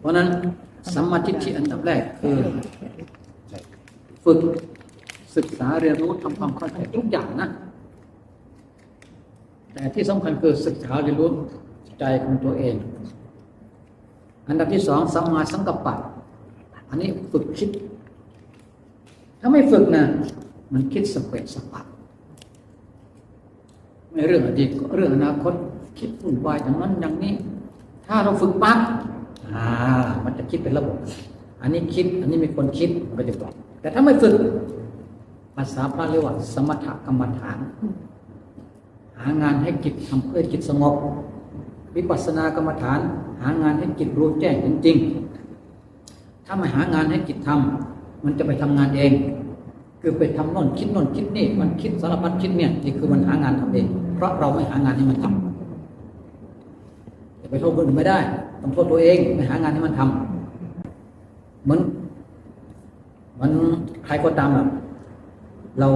เพราะฉะนั้นสัมมาทิฏฐิอันดับแรกคือฝึกศึกษาเรียนรู้ทำความเข้าใจทุกอย่างนะ แต่ที่สำคัญคือศึกษาเรียนรู้ใจของตัวเอง อันดับที่สองสัมมาสังกัปปะอันนี้ฝึกคิด ถ้าไม่ฝึกนะมันคิดสเปะสปะไม่เรื่องอดีตก็เรื่องอนาคต คิดวุ่นวายอย่างนั้นอย่างนี้ ถ้าเราฝึกปั๊บ อ่า มันจะคิดเป็นระบบ อันนี้คิด อันนี้มีคนคิดมันก็จะบอกแต่ถ้าไม่ฝึก ภาษาพระเรียกว่า สมถกรรมฐาน หางานให้จิตทำเพื่อจิตสงบ วิปัสสนากรรมฐาน หางานให้จิตรู้แจ้งจริงๆถ้าไม่หางานให้จิตทำมันจะไปทำงานเอง คือไปทำโน่นคิดโน่นคิดนี่ มันคิดสารพัดคิดเนี่ยนี่คือมันหางานทำเอง เพราะเราไม่หางานให้มันทำจะไปโทษคนอื่นไม่ได้ ต้องโทษตัวเองไม่หางานให้มันทำเหมือนมันใครก็ตามอะเรา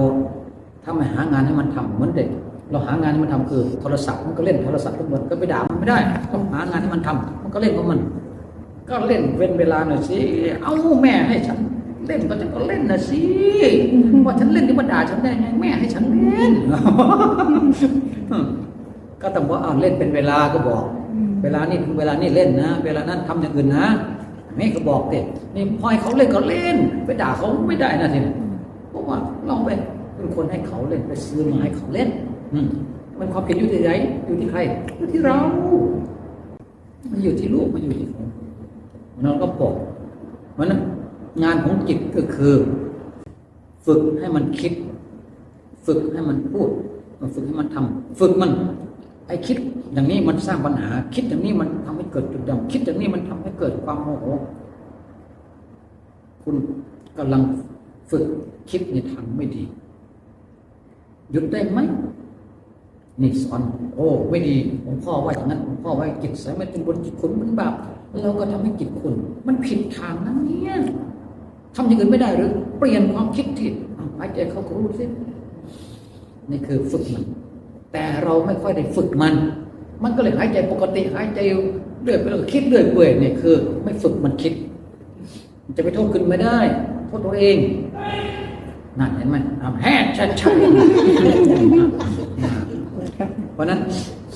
ถ้าไม่หางานให้มันทำเหมือนเด็ก เราหางานให้มันทำคือโทรศัพท์มันก็เล่นโทรศัพท์ทุกวันก็ไปด่ามันไม่ได้ต้องหางานให้มันทำมันก็เล่นของมัน ก็เล่นเว้นเวลาหน่อยสิเอาแม่ให้ฉันเล่นก็ฉันก็เล่นนะสิว่าฉันเล่นที่มาด่าฉันได้ไงแม่ให้ฉันเล่นก็ต้องบอกอ้าเล่นเป็นเวลาก็บอก เวลานี้เวลานี้เล่นนะ เวลานั้นทำอย่างอื่นนะแม่ก็บอกเด็กนี่พอให้เขาเล่นก็เล่น ไปด่าเขาไม่ได้นะทีนี้เพราะว่าลองไปเป็นคนให้เขาเล่นไปซื้อมาให้เขาเล่น อืมันความผิดอยู่ที่ไหนอยู่ที่ใครอยู่ที่เรา มันอยู่ที่ลูกมันอยู่ที่ผมเราก็บอกเพราะนั้นงานของจิตก็คือ ฝึกให้มันคิด ฝึกให้มันพูดฝึกให้มันทำฝึกมัน ไอ้คิดอย่างนี้มันสร้างปัญหา คิดอย่างนี้มันทำให้เกิดจุดดำคิดอย่างนี้มันทำให้เกิดความโมโหคุณกำลังฝึกคิดในทางไม่ดี หยุดได้ไหมนี่สอนโอ้ไม่ดีหลวงพ่อว่าอย่างนั้นหลวงพ่อว่าจิตใสไม่เป็นบนจิตคุณมันบาปเราก็ทำให้จิตคุณมันผิดทางนั้นเนี่ยทำอย่างอื่นไม่ได้หรือ เปลี่ยนความคิดที่หายใจเขาก็รู้สินี่คือฝึกมัน แต่เราไม่ค่อยได้ฝึกมัน มันก็เลยหายใจปกติหายใจเรื่อยไปเรื่อยคิดเรื่อยเปื่อยเนี่ยคือ ไม่ฝึกมันคิด จะไปโทษขึ้นไม่ได้ โทษตัวเองนั่นเห็นไหมทำแฮ่ชัดชัดเพราะนั้น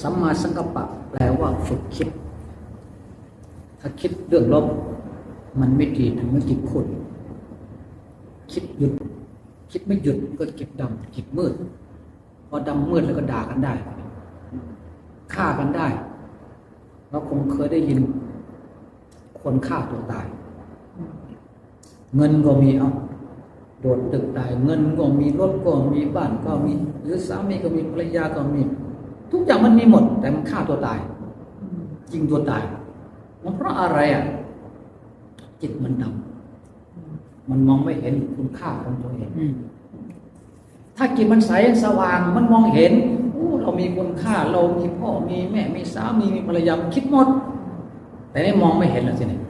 สัมมาสังกัปปะแปลว่าฝึกคิด ถ้าคิดเรื่องลบ มันไม่ดีทำให้จิตขุ่นคิดหยุด คิดไม่หยุดก็จิตดำจิตมืด พอดำมืดแล้วก็ด่ากันได้ฆ่ากันได้เราคงเคยได้ยิน คนฆ่าตัวตาย เงินก็มีเอาโดดตึกตายเงินก็มีรถก็มีบ้านก็มี หรือสามีก็มีภรรยาก็มี ทุกอย่างมันมีหมด แต่มันฆ่าตัวตายยิงตัวตายมันเพราะอะไรอะ จิตมันดำมันมองไม่เห็นคุณค่าของตัวเอง ถ้าจิตมันใสสว่างมันมองเห็นอู้เรามีคุณค่าเรามีพ่อมีแม่มีสามีมีภรรยาคิดหมด แต่นี่มองไม่เห็นแล้วสิเนี่ย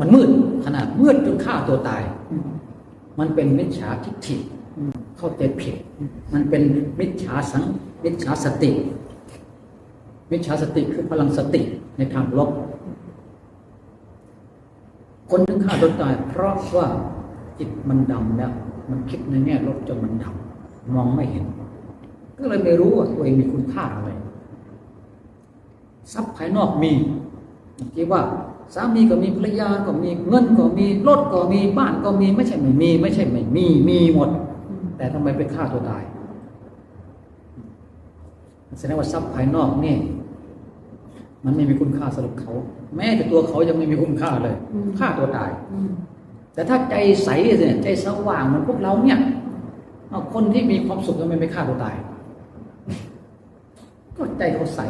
มันมืดขนาดมืดจนฆ่าตัวตาย มันเป็นมิจฉาทิฏฐิเข้าใจผิด มันเป็นมิจฉาสังมิจฉาสติ มิจฉาสติคือพลังสติในทางลบ คนถึงฆ่าตัวตาย เพราะว่าจิตมันดำแล้ว มันคิดในแง่ลบจนมันดำ มองไม่เห็น ก็เลยไม่รู้ว่าตัวเองมีคุณค่าอะไร ทรัพย์ภายนอกมีที่ว่าสามีก็มีภรรยาก็มีเงินก็มีรถก็มีบ้านก็มีไม่ใช่ไม่มี ไม่ใช่ไม่มีมีหมด แต่ทำไมไปฆ่าตัวตายแสดงว่าทรัพย์ภายนอกนี่มันไม่มีคุณค่าสำหรับเขา แม้แต่ตัวเขายังไม่มีคุณค่าเลยฆ่าตัวตาย แต่ถ้าใจใสเนี่ยใจสว่างเหมือนพวกเราเนี่ย เอาคนที่มีความสุขทำไมไม่ฆ่าตัวตาย ก็ใจเขาใส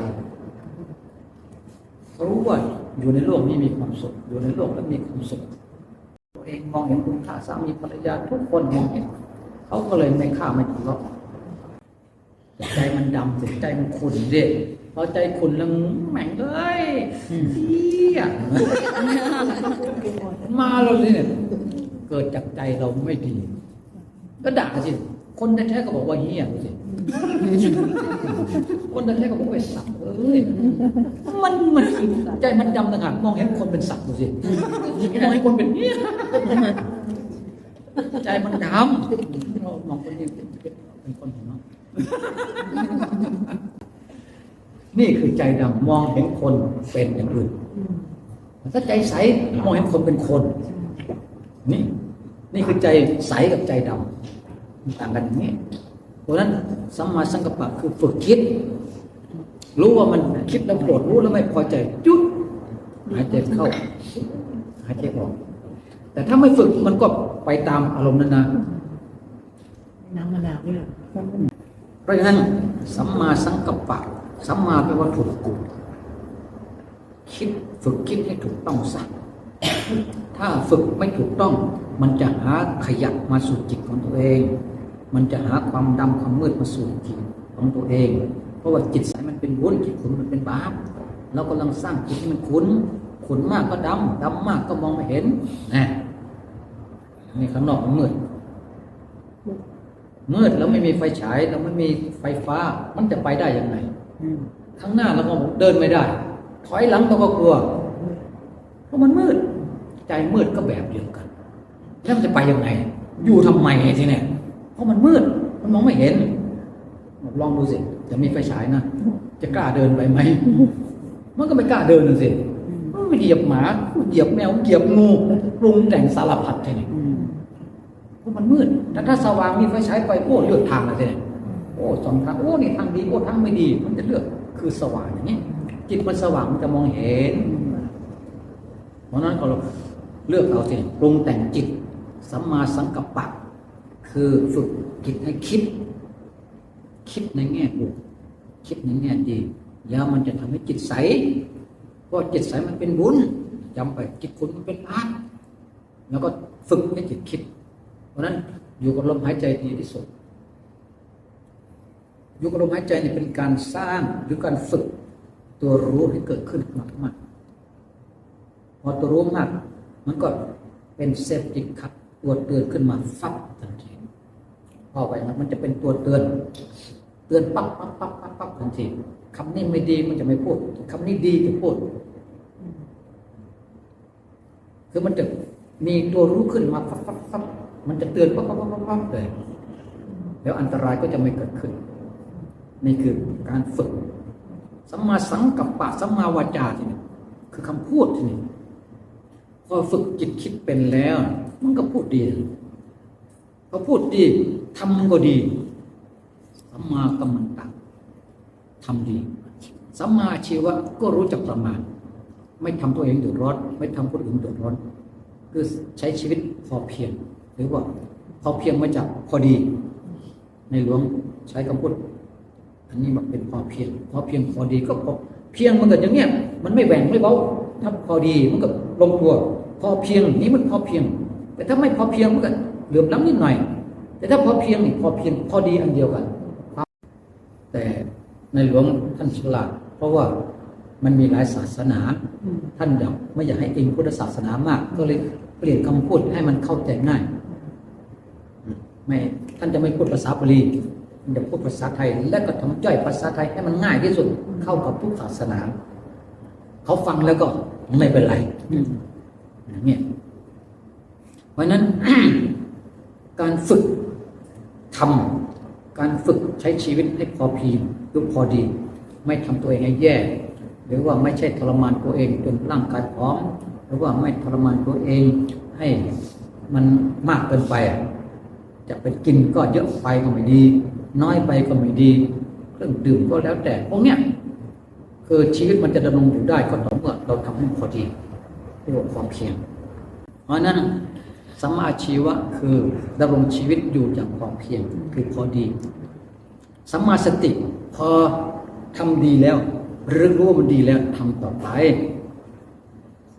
รู้ว่าอยู่ในโลกนี้มีความสุข อยู่ในโลกแล้วมีความสุข ตัวเองมองเห็นคุณค่าสามีภรรยาทุกคนมองเห็นเขาก็เลยไม่ฆ่าไม่ทะเลาะใจมันดำสิใจมันขุ่นเดิพอใจขุ่นแล้วแหม่งเอ้ยเฮียมาเราเลยเนี่ยเกิดจากใจเราไม่ดี ก็ด่าสิ คนแท้ๆก็บอกว่าเฮียสิ คนแท้ๆก็บอกว่าเป็นสัตว์เอ้ย มันมันใจมันดำต่างหากมองเห็นคนเป็นสัตว์ดูสิมองเห็นคนเป็นเนี่ยใจมันดำเรามองคนนี้เป็นเป็นคนของเนาะนี่คือใจดำมองเห็นคนเป็นอย่างอื่นถ้าใจใสมองเห็นคนเป็นคน นี่ นี่คือใจใสกับใจดำ ต่างกันอย่างนี้เพราะฉะนั้นสัมมาสังกัปปะคือฝึกคิด รู้ว่ามันคิดแล้วโกรธรู้แล้วไม่พอใจจุดหายใจเข้าหายใจออก แต่ถ้าไม่ฝึกมันก็ไปตามอารมณ์นั้นนะน้ำมะนาวเนี่ยเพราะฉะนั้นสัมมาสังกัปปะสัมมาแปลว่าถูกกูคิดฝึกคิดให้ถูกต้องสักถ้าฝึกไม่ถูกต้อง มันจะหาขยับมาสู่จิตของตัวเอง มันจะหาความดำความมืดมาสู่จิตของตัวเอง เพราะว่าจิตใสมันเป็นบุญจิตขุนมันเป็นบาปเรากำลังสร้างจิตที่มันขุนขุนมากก็ดำดำมากก็มองไม่เห็นนะนี่ข้างนอกมันมืดมืดแล้วไม่มีไฟฉายเราไม่มีไฟฟ้า มันจะไปได้ยังไงข้างหน้าเราก็เดินไม่ได้ ถอยหลังเราก็กลัว เพราะมันมืด ใจมืดก็แบบเดียวกัน แล้วมันจะไปยังไง อยู่ทำไมทีเนี่ย ราะมันมืด มันมองไม่เห็นลองดูสิจะมีไฟฉายนะจะกล้าเดินไปไหมมันก็ไม่กล้าเดินสิมันไม่เหยียบหมาเหยียบแมวเหยียบงูปรุงแต่งสารพัดทีนี้เพราะมันมืดแต่ถ้าสว่างมีไฟฉายไปโอ้เลือกทางเลยเนี่ยโอ้สองทางโอ้นี่ทางดีโอ้ทางไม่ดี มันจะเลือกคือสว่างอย่างนี้จิตมันสว่างมันจะมองเห็น เพราะฉะนั้นก็เราเลือกเอาสิปรุงแต่งจิตสัมมาสังกัปปะ คือฝึกจิตให้คิด คิดในแง่บวกคิดในแง่ดี แล้วมันจะทำให้จิตใสเพราะจิตใสมันเป็นบุญจำไปจิตคุณมันเป็นพระแล้วก็ฝึกให้จิตคิด เพราะนั้นอยู่กับลมหายใจดีที่สุดอยู่กับลมหายใจเนี่ยเป็นการสร้างหรือการฝึก ตัวรู้ให้เกิดขึ้นมากๆพอตัวรู้มาก มันก็เป็นเซฟติขับตัวเตือนขึ้นมาฟับทันที พอไปมันมันจะเป็นตัวเตือน เตือนปั๊บปั๊บปั๊บปั๊บปั๊บทันทีคำนี้ไม่ดีมันจะไม่พูดคำนี้ดีจะพูด คือมันจะมีตัวรู้ขึ้นมาฟับฟับฟับมันจะเตือนปั๊บปั๊บปั๊บปั๊บปั๊บเลยแล้วอันตรายก็จะไม่เกิดขึ้น นี่คือการฝึกสัมมาสังกัปปะสัมมาวาจาทีนี้คือคำพูดทีนี้พอฝึกจิตคิดเป็นแล้ว มันก็พูดดี พอพูดดีทำก็ดี สัมมากัมมันตะทำดี สัมมาชีวะก็รู้จักประมาณ ไม่ทำตัวเองเดือดร้อน ไม่ทำคนอื่นเดือดร้อน คือใช้ชีวิตพอเพียง หรือว่าพอเพียงมาจากพอดี ในหลวงใช้คำพูดอันนี้บอกเป็นพอเพียง พอเพียงพอดีก็พอเพียงมันก็อย่างเนี้ยมันไม่แหว่งไม่เบาถ้าพอดีมันก็ลงตัว พอเพียงนี้มันพอเพียง แต่ถ้าไม่พอเพียงมันก็ เหลื่อมล้ำนิดหน่อย แต่ถ้าพอเพียงนี่พอเพียงพอดีอันเดียวกัน แต่ในหลวงท่านฉลาดเพราะว่ามันมีหลายศาสนา ท่านอยากไม่อยากให้อิงพุทธศาสนามาก ก็เลยเปลี่ยนคำพูดให้มันเข้าใจง่ายไม่ท่านจะไม่พูดภาษาบาลีท่านจะพูดภาษาไทย และก็ทำย่อยภาษาไทยให้มันง่ายที่สุดเข้ากับทุกศาสนา เขาฟังแล้วก็ไม่เป็นไรเงี้ยเพราะนั้น การฝึกทำการฝึกใช้ชีวิตให้พอเพียงหรือพอดี ไม่ทำตัวเองให้แย่ หรือว่าไม่ใช่ทรมานตัวเองจนร่างกายพร้อม หรือว่าไม่ทรมานตัวเองให้มันมากเกินไป จะไปกินก็เยอะไปก็ไม่ดี น้อยไปก็ไม่ดีเครื่องดื่มก็แล้วแต่พวกเนี้ยคือชีวิตมันจะดำรงอยู่ได้ก็ต่อเมื่อเราทำให้พอดีเรียกว่าความเพียรเพราะฉะนั้น สัมมาชีวะคือดำรงชีวิตอยู่อย่างพอเพียงคือพอดีสัมมาสติพอทำดีแล้วรู้รู้ว่ามันดีแล้วทำต่อไป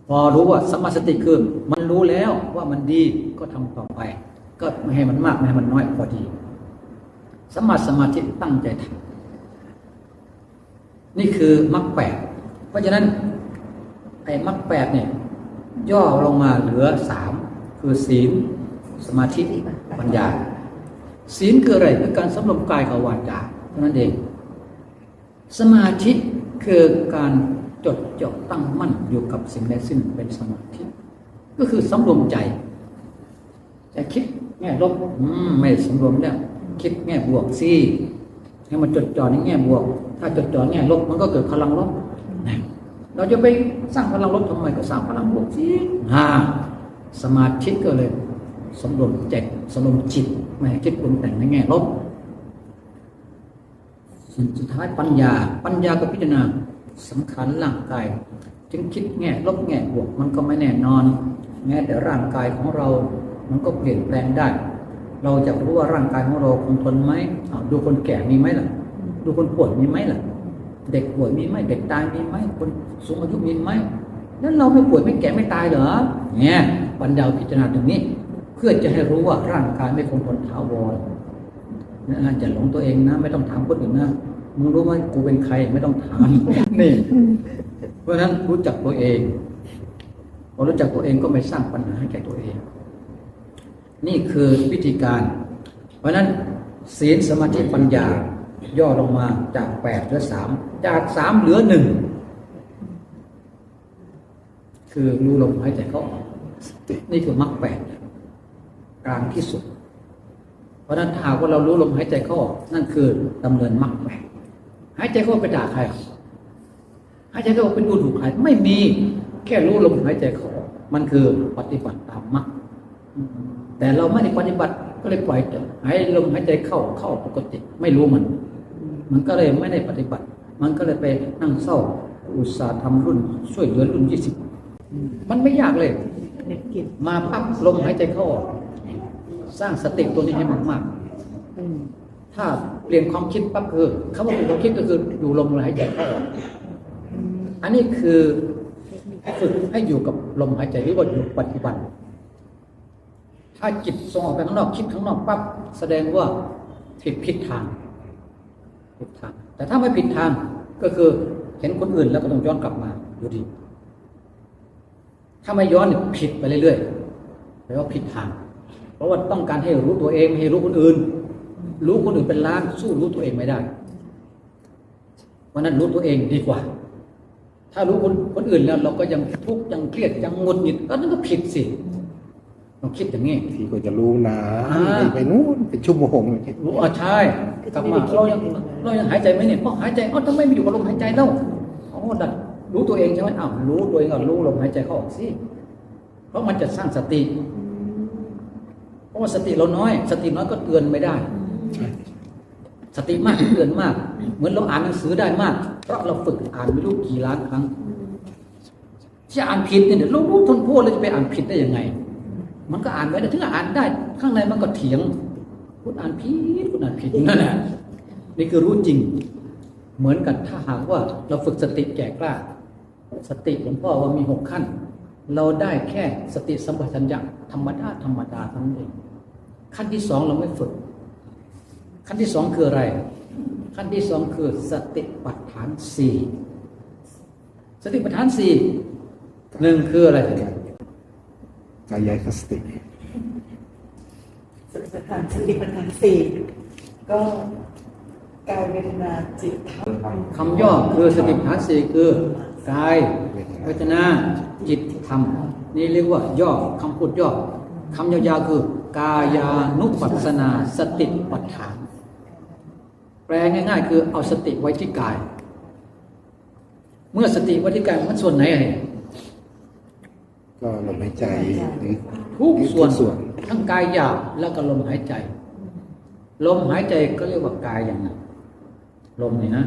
พอรู้ว่าสัมมาสติคือมันรู้แล้วว่ามันดีก็ทำต่อไป ก็ไม่ให้มันมากไม่ให้มันน้อยพอดีสัมมาสมาธิตั้งใจทำนี่คือมรรคแปดเพราะฉะนั้นไอ้มรรคแปดเนี่ยย่อลงมาเหลือสาม คือศีลสมาธิปัญญา ศีลคืออะไรคือการสำรวมกายกับวาจาเท่านั้นเอง สมาธิคือการจดจ่อตั้งมั่นอยู่กับสิ่งใดสิ่งหนึ่งเป็นสมาธิ ก็คือสำรวมใจจะคิดแง่ลบไม่สำรวมแล้วคิดแง่บวกสิให้มันจดจ่อในแง่บวก ถ้าจดจ่อแง่ลบมันก็เกิดพลังลบเราจะไปสร้างพลังลบทำไมก็สร้างพลังบวกสิอ่า สมาธิก็เลยสำรวมใจสำรวมจิตไม่ให้คิดปรุงแต่งในแง่ลบส,สุดท้ายปัญญา ปัญญาก็พิจารณาสำคัญร่างกายจึงคิดแง่ลบแง่บวกมันก็ไม่แน่นอนแม้แต่ร่างกายของเรา มันก็เปลี่ยนแปลงได้ เราจะรู้ว่าร่างกายของเราคงทนไหมดูคนแก่มีไหมล่ะ ดูคนป่วยมีไหมล่ะ เด็กป่วยมีไหมเด็กตายมีไหมคนสูงอายุมีไหม นั้นเราไม่ป่วยไม่แก่ไม่ตายเหรอเนี่ยปัญญาพิจารณาตรงนี้ เพื่อจะให้รู้ว่าร่างกายไม่คงทนถาวรนะจะหลงตัวเองนะ ไม่ต้องถามคนอื่นนะมึงรู้ไหมกูเป็นใครไม่ต้องถามนี่ เพราะฉะนั้นรู้จักตัวเองพอรู้จักตัวเองก็ไม่สร้างปัญหาให้แก่ตัวเอง นี่คือวิธีการ เพราะฉะนั้นศีลสมาธิปัญญาย่อลงมาจากแปดเหลือสามจากสามเหลือหนึ่ง คือรู้ลมหายใจเข้าออกนี่คือมรรคแปดกลางที่สุด เพราะนั้นถ้าหากว่าเรารู้ลมหายใจเข้าออกนั่นคือดำเนินมรรคแปดหายใจเข้าไปด่าใครหายใจเข้าเป็นดูถูกใครไม่มีแค่รู้ลมหายใจเข้าออกมันคือปฏิบัติตามมรรคแต่เราไม่ได้ปฏิบัติก็เลยปล่อยแต่หายลมหายใจเข้าเข้าปกติ ไม่รู้มัน มันก็เลยไม่ได้ปฏิบัติ มันก็เลยไปนั่งเศร้าอุตสาห์ทำรุ่นช่วยเหลือรุ่นยี่สิบ มันไม่ยากเลยเน็ตกิจมาพักลมหายใจเข้าออกสร้างสติตัวนี้ให้มากอืมๆถ้าเปลี่ยนความคิดปั๊บคือคำว่าเปลี่ยนความคิดก็คืออยู่ลมหายใจเข้าออกอืมอันนี้คือฝึกให้อยู่กับลมหายใจหรือว่าอยู่ปัจจุบัน ถ้าจิตส่งออกไปข้างนอกคิดข้างนอกปั๊บแสดงว่าผิดผิดทางผิดทาง แต่ถ้าไม่ผิดทางก็คือเห็นคนอื่นแล้วก็ต้องย้อนกลับมาอยู่ดี ถ้าไม่ย้อนเนี่ยผิดไปเรื่อยๆแปลว่าผิดทาง เพราะว่าต้องการให้รู้ตัวเองไม่ให้รู้คนอื่น รู้คนอื่นเป็นล้านสู้รู้ตัวเองไม่ได้วันนั้นรู้ตัวเองดีกว่า ถ้ารู้คนคนอื่นแล้ว เราก็ยังทุกข์ยังเครียดยังหงุดหงิดก็นั่นก็ผิดสิต้องคิดอย่างนี้ทีก็จะรู้นะอ่าไปนู่นเป็นชั่วโมงเลยรู้อะใช่กลับมาเรายังเรายังหายใจไหมเนี่ยก็หายใจเอ้าทำไมไม่อยู่กับลมหายใจเล่าอ๋อดัด รู้ตัวเองใช่ไหมอ้าวรู้ตัวเองก็รู้ลมหายใจเข้าออกสิเพราะมันจะสร้างสติ เพราะว่าสติเราน้อย สติน้อยก็เตือนไม่ได้ใช่สติมากเตือนมาก เหมือนเราอ่านหนังสือได้มาก เพราะเราฝึกอ่านไม่รู้กี่ล้านครั้งที่อ่านผิดเนี่ยเดี๋ยวรู้รู้ทนพูดแล้วจะไปอ่านผิดได้ยังไง มันก็อ่านไม่ได้ถึงอ่านได้ ข้างในมันก็เถียงคุณอ่านผิดคุณอ่านผิดนั่นแหละนี่คือรู้จริง เหมือนกับถ้าหากว่าเราฝึกสติแก่กล้า สติหลวงพ่อว่ามีหกขั้น เราได้แค่สติสัมปชัญญะธรรมดาธรรมดาเท่านั้นเองขั้นที่สองเราไม่ฝึก ขั้นที่สองคืออะไร ขั้นที่สองคือสติปัฏฐานสี่สติปัฏฐานสี่หนึ่งคืออะไรกายคสติสติปัฏฐานสติปัฏฐานสี่ก็กายเวทนาจิตธรรมคำย่อคือสติปัฏฐานสี่คือ กายเวทนาจิตธรรมนี่เรียกว่าย่อคำพูดย่อคำยาวๆคือ กายานุปัสสนาสติปัฏฐาน แปลง่ายๆ คือเอาสติไว้ที่กาย เมื่อสติไว้ที่กายมันส่วนไหนอะเนี่ยก็ลมหายใจหรือทุกส่วนส่วนทั้งกายหยาบแล้วก็ลมหายใจ ลมหายใจก็เรียกว่ากายอย่างหนึ่งลมนี่นะ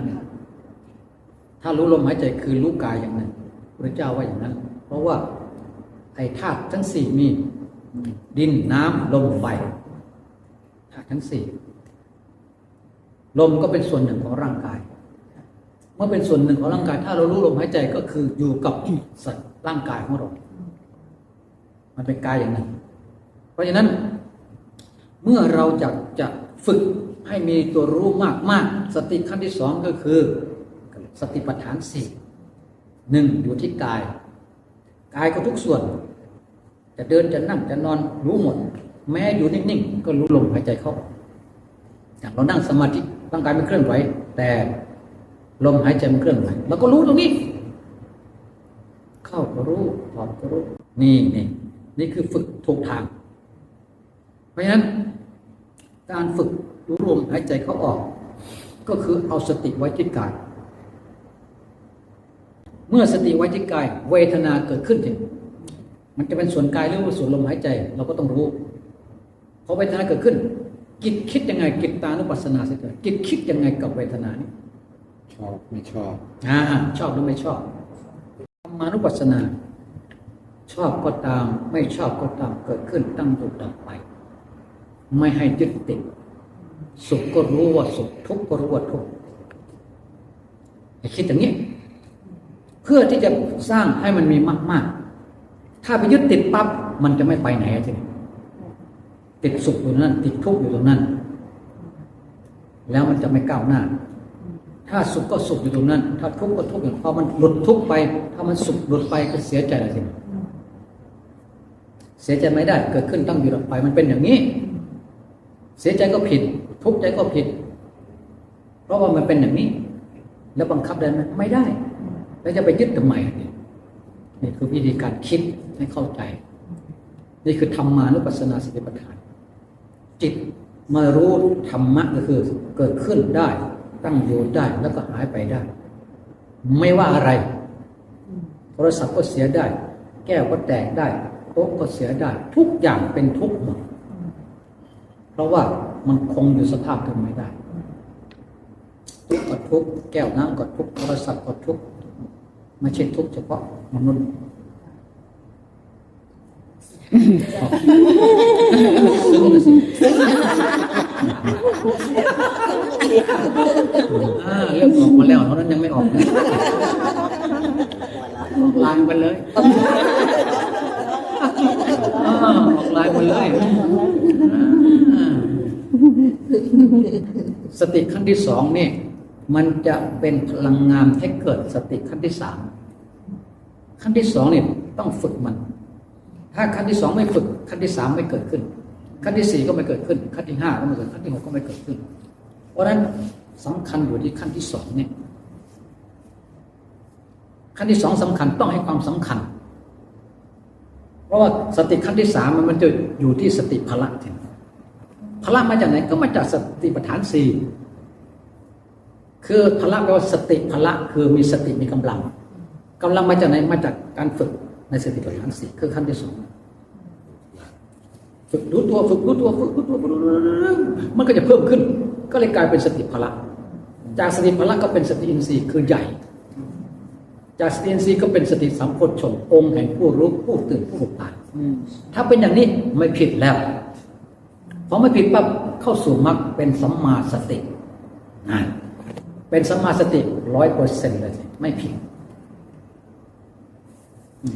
ถ้ารู้ลมหายใจคือรู้กายอย่างนึ่งพระเจ้าว่าอย่างนั้น เพราะว่าไอ้ธาตุทั้งสี่มีดินน้ำลมไฟธาตุทั้งสี่ลมก็เป็นส่วนหนึ่งของร่างกาย เมื่อเป็นส่วนหนึ่งของร่างกาย ถ้าเรารู้ลมหายใจก็คืออยู่กับสัตว์ร่างกายของเรา มันเป็นกายอย่างหนึ่งเพราะฉะนั้น เมื่อเราจะจะฝึกให้มีตัวรู้มากมากๆสติขั้นที่สองก็คือ สติปัฏฐานสี่หนึ่งอยู่ที่กาย กายก็ทุกส่วน จะเดินจะนั่งจะนอนรู้หมด แม้อยู่นิ่งๆก็รู้ลมหายใจเข้าอย่างเรานั่งสมาธิร่างกายมันเคลื่อนไหวแต่ลมหายใจมันเคลื่อนไหวเราก็รู้ตรงนี้ เข้าก็รู้ออกก็รู้ นี่นี่นี่คือฝึกถูกทาง เพราะฉะนั้น การฝึกรู้ลมหายใจเข้าออก ก็คือเอาสติไว้ที่กาย มื่อสติไว้ที่กาย เวทนาเกิดขึ้นเนี่ยมันจะเป็นส่วนกายหรือว่าส่วนลมหายใจ เราก็ต้องรู้พอเวทนาเกิดขึ้นจิตคิดยังไงจิตตานุปัสสนาสิเกิดจิตคิดยังไงกับเวทนานี้ชอบไม่ชอบอ่าชอบหรือไม่ชอบธรรมานุปัสสนา ชอบก็ตาม ไม่ชอบก็ตามเกิดขึ้นตั้งอยู่ดับไป ไม่ให้ยึดติดสุขก็รู้ว่าสุขทุกข์ก็รู้ว่าทุกข์ให้คิดอย่างนี้ เพื่อที่จะสร้างให้มันมีมาก ๆ ถ้าไปยึดติดปั๊บมันจะไม่ไปไหนอะทีติดสุขอยู่ตรงนั้นติดทุกข์อยู่ตรงนั้น แล้วมันจะไม่ก้าวหน้า ถ้าสุขก็สุขอยู่ตรงนั้น ถ้าทุกข์ก็ทุกข์อยู่พอมันหลุดทุกข์ไป ถ้ามันสุขหลุดไปก็เสียใจอะไรทีเสียใจไม่ได้เกิดขึ้นตั้งอยู่ดับไป มันเป็นอย่างนี้ เสียใจก็ผิด ทุกข์ใจก็ผิด เพราะว่ามันเป็นอย่างนี้ แล้วบังคับได้ไหมไม่ได้ แล้วจะไปยึดทำไมเนี่ยนี่คือวิธีการคิดให้เข้าใจ นี่คือธรรมานุปัสสนาสติปัฏฐาน จิตมารู้ธรรมะก็คือเกิดขึ้นได้ ตั้งอยู่ได้แล้วก็หายไปได้ ไม่ว่าอะไร โทรศัพท์ก็เสียได้ แก้วก็แตกได้โต๊ะก็เสียได้ ทุกอย่างเป็นทุกข์หมดเพราะว่ามันคงอยู่สภาพเดิมไม่ได้ ทุกข์ก็ทุกข์แก้วน้ำก็ทุกข์โทรศัพท์ก็ทุกข์ ไม่ใช่ทุกข์เฉพาะมนุษย์ซึ้งเลยสิอ่าเริ่มออกมาแล้วเท่านั้นยังไม่ออกนะออกลายไปเลยอ่าออกลายไปเลยอ่าสติขั้นที่สองนี่ มันจะเป็นพลังงานให้เกิดสติขั้นที่สามขั้นที่สองเนี่ยต้องฝึกมัน ถ้าขั้นที่สองไม่ฝึกขั้นที่สามไม่เกิดขึ้น ขั้นที่สี่ก็ไม่เกิดขึ้น ขั้นที่ห้าก็ไม่เกิดขั้นที่หกก็ไม่เกิดขึ้น เพราะฉะนั้นสำคัญอยู่ที่ขั้นที่สองเนี่ย ขั้นที่สองสำคัญต้องให้ความสำคัญ เพราะว่าสติขั้นที่สามมันมันจะอยู่ที่สติพละทีนี้พละมาจากไหนก็มาจากสติปัฏฐานสี่ คือพละแปลว่าสติพละคือมีสติมีกำลังกำลังมาจากไหนมาจากการฝึกในสติปัฏฐานสี่คือขั้นที่สองฝึกรู้ตัวฝึกรู้ตัวฝึกรู้ตัวมันก็จะเพิ่มขึ้น ก็เลยกลายเป็นสติพละ จากสติพละก็เป็นสติอินทรีย์คือใหญ่ จากสติอินทรีย์ก็เป็นสติสัมโพชฌงองค์แห่งผู้รู้ผู้ตื่นผู้รู้ผ่านถ้าเป็นอย่างนี้ไม่ผิดแล้วพอไม่ผิดปั๊บเข้าสู่มรรคเป็นสัมมาสตินะ เป็นสมาสติร้อยเปอร์เซ็นต์เลยไม่ผิด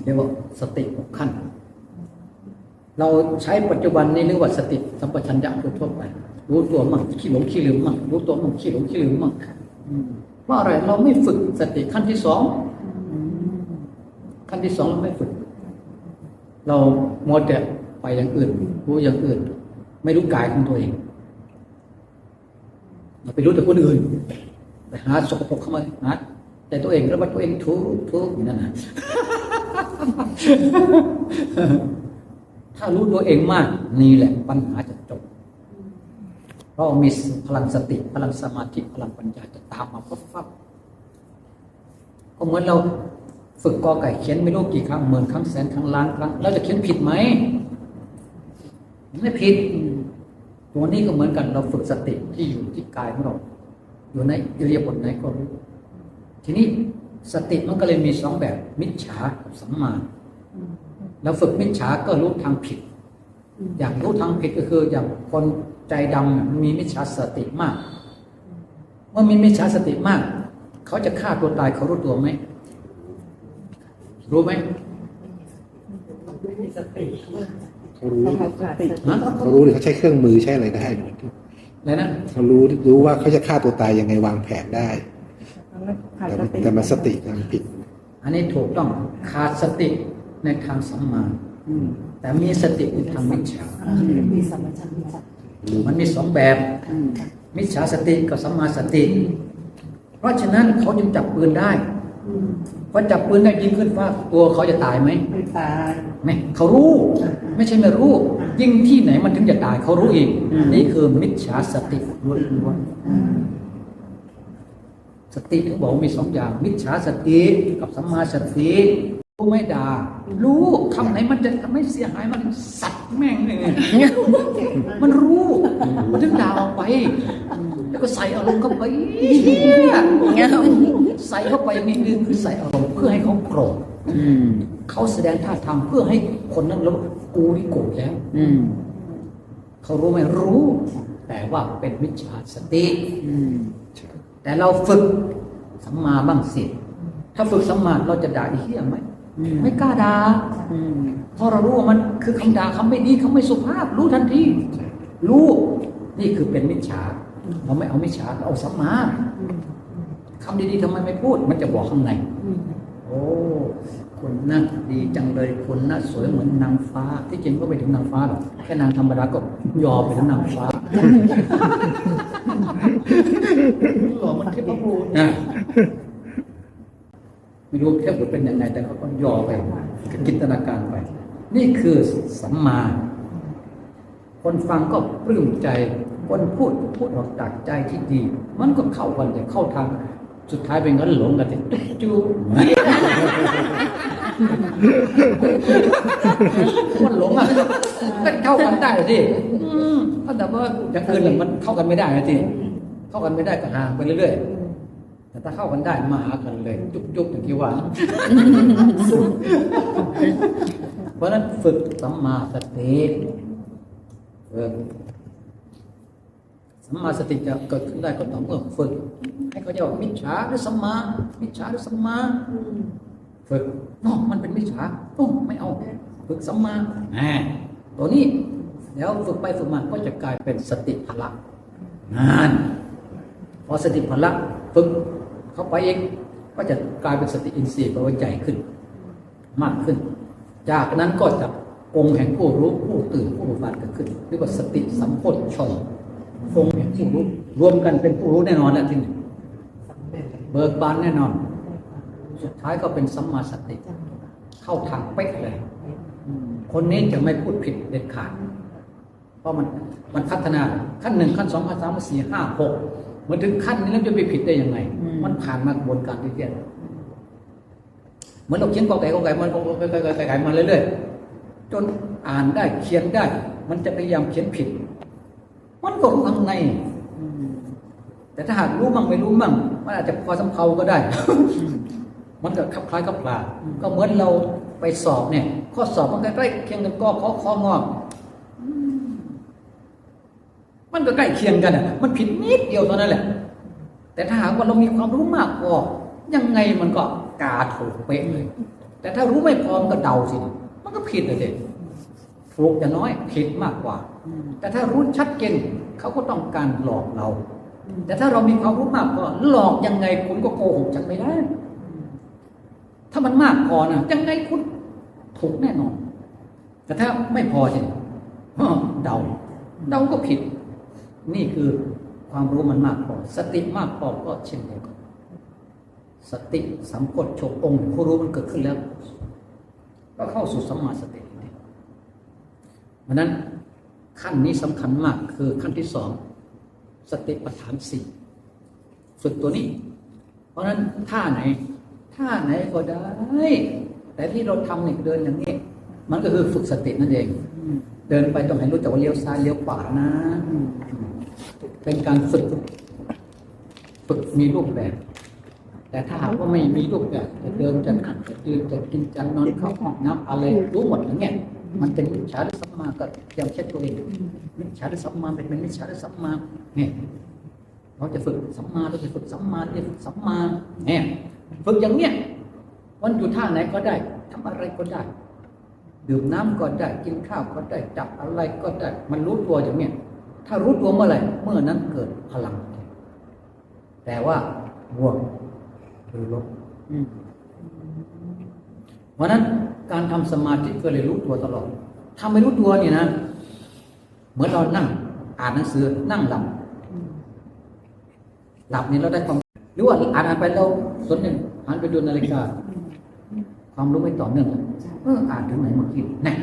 เรียกว่าสติหกขั้น เราใช้ปัจจุบันนี้เรียกว่าสติสัมปชัญญะทั่วไป รู้ตัวมั่งขี้หลงขี้ลืมมั่งรู้ตัวมั่งขี้หลงขี้ลืมมั่งเพราะอะไรเราไม่ฝึกสติขั้นที่สองขั้นที่สองเราไม่ฝึก เรามัวแต่ไปอย่างอื่น รู้อย่างอื่น ไม่รู้กายของตัวเอง เราไปรู้แต่คนอื่น ไปหาสกปรกเข้ามาหาแต่ตัวเองแล้วว่าตัวเองทุกข์ทุกข์อยู่นั่นนะถ้ารู้ตัวเองมากนี่แหละปัญหาจะจบ เพราะมีพลังสติ พลังสมาธิพลังปัญญาจะตามมาฟับฟับก็เหมือนเราฝึกกอไก่เขียนไม่รู้กี่ครั้งหมื่นครั้งแสนครั้งล้านครั้งเราจะเขียนผิดไหมไม่ผิด ตัวนี้ก็เหมือนกันเราฝึกสติที่อยู่ที่กายของเรา อยู่ในอิริยาบถไหนก็รู้ ทีนี้สติมันก็เลยมีสองแบบ มิจฉากับสัมมาเราฝึกมิจฉาก็รู้ทางผิด อย่างรู้ทางผิดก็คืออย่างคนใจดำเนี่ยมันมีมิจฉาสติมาก เมื่อมีมิจฉาสติมาก เขาจะฆ่าตัวตายเขารู้ตัวไหม รู้ไหมไม่มีสติเขารู้ต้องเอาสติฮะเขารู้หรือเขาใช้เครื่องมือใช้อะไรได้ อะไรนะเขารู้รู้ว่าเขาจะฆ่าตัวตายยังไงวางแผนได้ ขาดแต่สมันติแต่มันสติทางผิด อันนี้ถูกต้องขาดสติในทางสัมมาอืมแต่มีสติในทางมิจฉามีสัมปชัญญะรู้มันมีสองแบบ อืมมิจฉาสติกับสัมมาสติ เพราะฉะนั้นเขาจึงจับปืนได้อืมพอจับปืนได้ยิงขึ้นฟ้าตัวเขาจะตายไหมไม่ตาย ไม่เขารู้อ่าไม่ใช่ไม่รู้อ่า ยิยิงที่ไหนมันถึงจะตายเขารู้อีกอืมนี่คือมิจฉาสติล้วนอืมๆสติถึงบอกว่ามีสองอย่าง มิจฉาสติกับสัมมาสติรู้ไม่ด่ารู้คำไหนมันจะทำให้เสียหายมันสัตว์แม่งเลยมันรู้มันถึงด่าออกไป แล้วก็ใส่อารมณ์เข้าไปใส่เข้าไปนิดนึงคือใส่อารมณ์เพื่อให้เขาโกรธอืมเขาแสดงท่าทางเพื่อให้คนนั้นรู้ กูนี่โกรธแล้วอืมเขารู้ไหมรู้ แต่ว่าเป็นมิจฉาสติอืมแต่เราฝึกสัมมาบ้างสิถ้าฝึกสัมมาเราจะด่าไอ้เหี้ยไหมไม่กล้าด่าอืมเพราะเรารู้ว่ามันคือคำด่าคำไม่ดีคำไม่สุภาพ รู้ทันทีรู้นี่คือเป็นมิจฉาเราไม่เอามิจฉาเราเอาสัมมาอืมคำดีๆทำไมไม่พูด มันจะบอกข้างในอืมโอ้ คุณนะดีจังเลยคุณนะสวยเหมือนนางฟ้า ที่จริงก็ไปถึงนางฟ้าหรอกแค่นางธรรมดาก็ยอมไปถึงนางฟ้าหล่อมันเทพบุตรนะไม่รู้เทพบุตรเป็นยังไง แต่เขาก็ยอมไปจินตนาการไป นี่คือสัมมา คนฟังก็ปลื้มใจ คนพูดพูดออกจากใจที่ดี มันก็เข้ากันแต่เข้าทางสุดท้ายเป็นงั้นหลงกันที่จุ๊บจู มันหลงอะก็เข้ากันได้สิก็แต่ว่าอย่างอื่นมันเข้ากันไม่ได้นะทีเข้ากันไม่ได้ก็หาไปเรื่อยๆ แต่ถ้าเข้ากันได้มาหากันเลย จุ๊บจุ๊บอย่างที่ว่า เพราะนั้นฝึกสัมมาสติฝึกสัมมาสติจะเกิดขึ้นได้ก็ต่อเมื่อฝึกให้เขาเรียกว่ามิจฉาหรือสัมมา มิจฉาหรือสัมมา ฝึกนอกมันเป็นมิจฉาโอ้ไม่เอา ฝึกสัมมาแหมตัวนี้แล้วฝึกไปฝึกมาก็จะกลายเป็นสติพละนานพอสติพละฝึกเข้าไปเองก็จะกลายเป็นสติอินทรีย์แปลว่าใหญ่ขึ้น มากขึ้น จากนั้นก็จะองค์แห่งผู้รู้ผู้ตื่นผู้รู้บานเกิดขึ้นเรียกว่าสติสัมโพชฌงค์องค์แห่งผู้รู้รวมกันเป็นผู้รู้แน่นอนแหละที่นี่สำเร็จเบิกบานแน่นอน สุดท้ายก็เป็นสัมมาสติ เข้าทางเป๊ะเลย คนนี้จะไม่พูดผิดเด็ดขาด เพราะมันมันพัฒนาขั้นหนึ่งขั้นสองขั้นสามขั้นสี่ห้าหกมันถึงขั้นนี้แล้วจะไปผิดได้ยังไง มันผ่านมากระบวนการที่เรียนเหมือนเราเขียนกอไก่กอไก่มันกอไก่ไก่ไก่ไก่มาเรื่อยๆจนอ่านได้เขียนได้ มันจะพยายามเขียนผิด มันก็รู้ข้างในแต่ถ้าหากรู้มั่งไม่รู้มั่ง มันอาจจะพอสำเพาก็ได้ มันก็คลับคล้ายคลับคลาก็เหมือนเราไปสอบเนี่ย ข้อสอบมันใกล้ๆเคียงกันก็ข้อข้องอมันก็ใกล้เคียงกันอะ มันผิดนิดเดียวเท่านั้นแหละ แต่ถ้าหากว่าเรามีความรู้มากพอยังไงมันก็กาถูกเป๊ะเลย แต่ถ้ารู้ไม่พอมันก็เดาสิ มันก็ผิดเลยเด็ถูกจะน้อยผิดมากกว่า แต่ถ้ารู้ชัดเจนเขาก็ต้องการหลอกเรา แต่ถ้าเรามีความรู้มากพอหลอกยังไงคุณก็โกหกฉันไม่ได้ ถ้ามันมากพอนะยังไงคุณถูกแน่นอน แต่ถ้าไม่พอสิอ้อเดาเดาก็ผิด นี่คือความรู้มันมากพอ สติมากพอก็เช่นเดียวกันสติสัมโพชฌงองค์ผู้รู้มันเกิดขึ้นแล้ว ก็เข้าสู่สัมมาสติเพราะนั้นขั้นนี้สำคัญมากคือขั้นที่สองสติปัฏฐานสี่ฝึกตัวนี้ เพราะนั้นท่าไหน ท่าไหนก็ได้ แต่ที่เราทำเนี่ยเดินอย่างนี้ มันก็คือฝึกสตินั่นเอง เดินไปต้องให้รู้จักว่าเลี้ยวซ้ายเลี้ยวขวานะ เป็นการฝึกฝึกมีรูปแบบ แต่ถ้าหากว่าไม่มีรูปแบบจะเดินจะนั่งจะยืนจะกินจะนอนเข้าห้องน้ำอะไรรู้หมดอย่างเงี้ยมันเป็นมิจฉาหรือสัมมาก็เตรียมเช็ดตัวเองมิจฉาหรือสัมมาเป็นเป็นมิจฉาหรือสัมมาเนี่ยเราจะฝึกสัมมาเราจะฝึกสัมมาเราจะฝึกสัมมาเนี่ย ฝึกอย่างเนี้ยวันอยู่ท่าไหนก็ได้ทำอะไรก็ได้ ดื่มน้ำก็ได้กินข้าวก็ได้จับอะไรก็ได้ มันรู้ตัวอย่างเนี้ยถ้ารู้ตัวเมื่อไหร่เมื่อนั้นเกิดพลัง แต่ว่าบวกหรือลบเพราะนั้นการทำสมาธิก็เลยรู้ตัวตลอดถ้าไม่รู้ตัวเนี่ยนะ เหมือนเรานั่ง อ่านหนังสือนั่งหลับหลับนี่เราได้ความ รือว่าอ่านอ่านไปเราส่วนหนึ่งหันไปดูนาฬิกา ความรู้ไม่ต่อเนื่องเลยเอออ่านถึงไหนเมื่อกี้นะ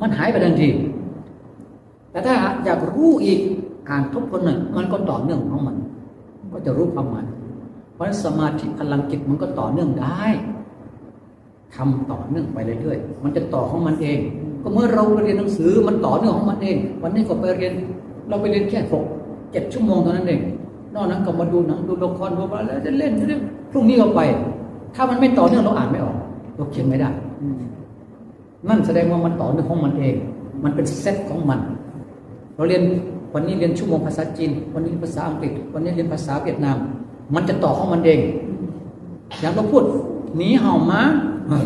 มันหายไปทันที แต่ถ้าอยากรู้อีกอ่านทบทวนหนึ่งมันก็ต่อเนื่องของมัน ก็จะรู้ความหมายเพราะฉะนั้นสมาธิพลังจิตมันก็ต่อเนื่องได้ทำต่อเนื่องไปเรื่อยๆมันจะต่อของมันเอง ก็เมื่อเราไปเรียนหนังสือมันต่อเนื่องของมันเอง วันนี้ก็ไปเรียน เราไปเรียนแค่หกเจ็ดชั่วโมงเท่านั้นเอง นอกนั้นก็มาดูหนังดูละครดูอะไรจะเล่นเล่นพรุ่งนี้ก็ไป ถ้ามันไม่ต่อเนื่องเราอ่านไม่ออกเราเขียนไม่ได้นั่นแสดงว่ามันต่อเนื่องของมันเอง มันเป็นเซตของมัน เราเรียนวันนี้เรียนชั่วโมงภาษาจีน วันนี้ภาษาอังกฤษ วันนี้เรียนภาษาเวียดนาม มันจะต่อของมันเอง อย่างเราพูดหนีเห่ามา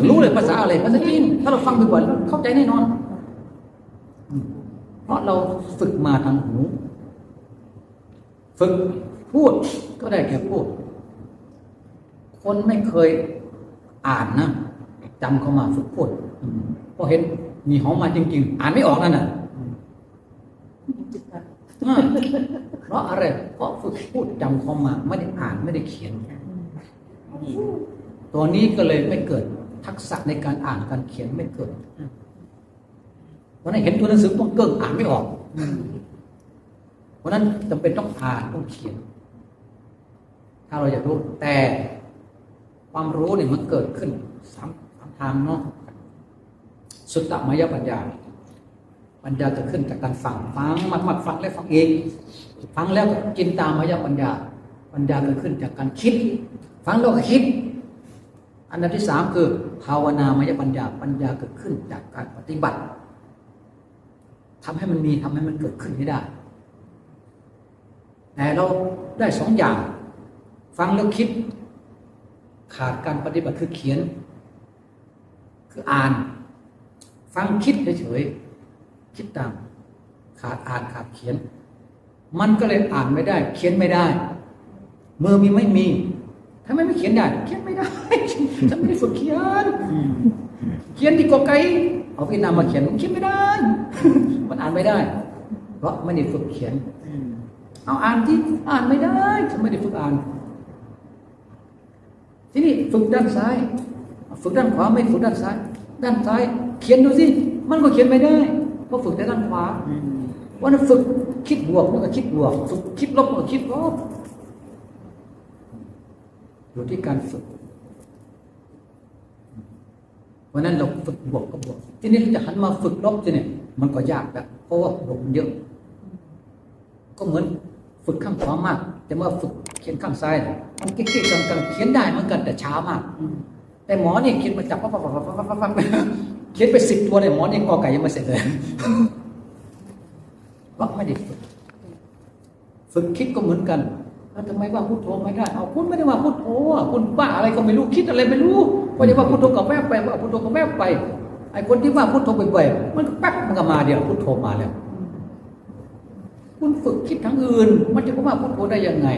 รู้เลยภาษาอะไรภาษาจีน ถ้าเราฟังบ่อยๆเราเข้าใจแน่นอน เพราะเราฝึกมาทางหู ฝึก พูดก็ได้แค่พูด คนไม่เคยอ่านนะจำเข้ามาฝึกพูดพอเห็นมีหอมมาจริง ๆ อ่านไม่ออกนั่นน่ะอ่าเพราะอะไรเพราะฝึกพูดจำเข้ามาไม่ได้อ่านไม่ได้เขียนตัวนี้ก็เลยไม่เกิดทักษะในการอ่านการเขียนไม่เกิดเพราะนั้นเห็นตัวหนังสือต้องเกิ่งอ่านไม่ออก เพราะนั้นจำเป็นต้องอ่านต้องเขียน ถ้าเราอยากรู้แต่ความรู้เนี่ยมันเกิดขึ้นสามสามทางเนาะสุตตมยปัญญา ปัญญาจะขึ้นจากการฟังฟังมากมากฟังแล้วฟังเอีกฟังแล้วก็กินตามมยปัญญา ปัญญาเกิดขึ้นจากการคิด ฟังแล้วก็คิด อันดับที่สามคือ ภาวนามยปัญญา ปัญญาเกิดขึ้นจากการปฏิบัติทำให้มันมีทำให้มันเกิดขึ้นให้ได้ แต่เราได้สองอย่าง ฟังแล้วคิด ขาดการปฏิบัติคือเขียน คืออ่าน ฟังคิดเฉยๆคิดตาม ขาดอ่านขาดเขียน มันก็เลยอ่านไม่ได้ เขียนไม่ได้ มือมีไม่มีทำไมไม่เขียนได้ เขียนไม่ได้ฉันไม่ได้ฝึกเขียน เขียนดีกว่าไกลเอาพี่นามาเขียนเขียนไม่ได้ มันอ่านไม่ได้ เพราะไม่ได้ฝึกเขียน เอาอ่านที่อ่านไม่ได้ฉันไม่ได้ฝึกอ่าน ทีนี้ฝึกด้านซ้าย ฝึกด้านขวาไม่ฝึกด้านซ้าย ด้านซ้าย เขียนดูสิมันก็เขียนไม่ได้เพราะฝึกแต่ด้านขวาวันนั้นฝึกคิดบวกมันก็คิดบวกฝึกคิดลบมันก็คิดลบอยู่ที่การฝึกวันนั้นเราฝึกบวกก็บวก ทีนี้เราจะหันมาฝึกลบทีเนี่ยมันก็ยากแล้วเพราะว่าบวกมันเยอะ ก็เหมือนฝึกข้างขวามาก แต่เมื่อฝึกเขียนข้างซ้ายมันเก๊กๆกังๆเขียนได้เหมือนกันแต่ช้ามาก แต่หมอเนี่ยเขียนมาจับปั๊บปั๊บปั๊บปั๊บปั๊บเขียนไปสิบตัวเนี่ยหมอเนี่ยกอไก่ยังไม่เสร็จเลยเพราไม่ได้ฝึกฝึกคิดก็เหมือนกันแล้วทำไมว่าพุทโธไม่ได้เอาคุณไม่ได้ว่าพุทโธคุณบ้าอะไรก็ไม่รู้คิดอะไรไม่รู้ว่าจะว่าพุทโธก็แวบไปว่าพุทโธก็แวบไปไอ้คนที่ว่าพุทโธบ่อยๆมันก็แป๊บมันก็มาเดียวพุทโธมาแล้ว คุณฝึกคิดทั้งอื่น มันจะว่าพุทโธได้ยังไง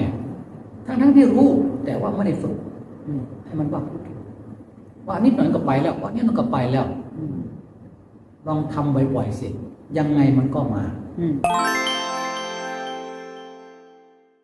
ทั้งทั้งที่รู้ แต่ว่าไม่ได้ฝึกให้มันว่าพุทโธว่านิดหน่อยก็ไปแล้วว่านิดหนอยก็ไปแล้วลองทำบ่อยๆสิยังไงมันก็มา อื